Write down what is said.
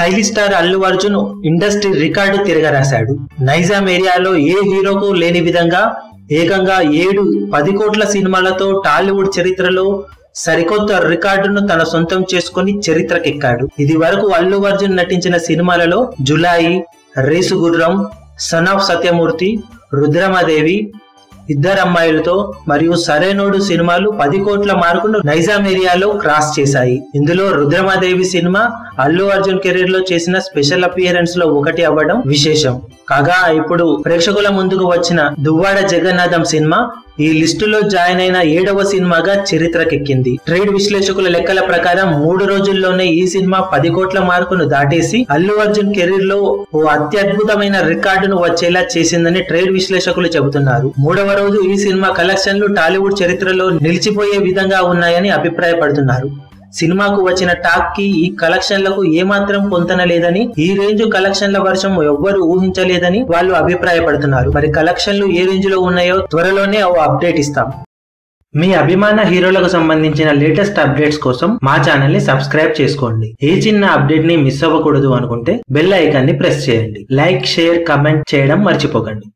Stylish star Allu Arjun industry record తిరగరాశాడు. Nizam ఏరియాలో ఏ హీరోకు లేని విధంగా ఏకంగా ఏడు పది కోట్ల సినిమాలతో టాలీవుడ్ చరిత్రలో సరికొత్త రికార్డును తన సొంతం చేసుకుని చరిత్రకెక్కాడు. ఇది వరకు అల్లు అర్జున్ నటించిన సినిమాలలో జులాయి రేసుగుర్రం సన్ ఆఫ్ సత్యమూర్తి రుద్రమాదేవి ఇద్దరు అమ్మాయిలతో మరియు సరైనోడు సినిమాలు పది కోట్ల మార్కును నైజాం ఏరియాలో క్రాస్ చేశాయి. ఇందులో రుద్రమాదేవి సినిమా అల్లు అర్జున్ కెరీర్లో చేసిన స్పెషల్ అపియరెన్స్లో ఒకటి అవ్వడం విశేషం. కాగా ఇప్పుడు ప్రేక్షకుల ముందుకు వచ్చిన దువ్వాడ జగన్నాథం సినిమా ఈ లిస్టులో జాయిన్ అయిన ఏడవ సినిమాగా చరిత్రకెక్కింది. ట్రేడ్ విశ్లేషకుల లెక్కల ప్రకారం మూడు రోజుల్లోనే ఈ సినిమా పది కోట్ల మార్కును దాటేసి అల్లు అర్జున్ కెరీర్లో ఓ అత్యద్భుతమైన రికార్డును వచ్చేలా చేసిందని ట్రేడ్ విశ్లేషకులు చెబుతున్నారు. మూడవ రోజు ఈ సినిమా కలెక్షన్లు టాలీవుడ్ చరిత్రలో నిలిచిపోయే విధంగా ఉన్నాయని అభిప్రాయపడుతున్నారు. సినిమాకు వచ్చిన టాక్కి ఈ కలెక్షన్లకు ఏమాత్రం పొంతన లేదని ఈ రేంజ్ కలెక్షన్ల వర్షం ఎవ్వరు ఊహించలేదని వాళ్ళు అభిప్రాయపడుతున్నారు. మరి కలెక్షన్లు ఏ రేంజ్లో ఉన్నాయో త్వరలోనే ఓ అప్డేట్ ఇస్తాం. మీ అభిమాన హీరోలకు సంబంధించిన లేటెస్ట్ అప్డేట్స్ కోసం మా ఛానల్ని సబ్స్క్రైబ్ చేసుకోండి. ఏ చిన్న అప్డేట్ని మిస్ అవ్వకూడదు అనుకుంటే బెల్ ఐకాన్ని ప్రెస్ చేయండి. లైక్ షేర్ కమెంట్ చేయడం మర్చిపోకండి.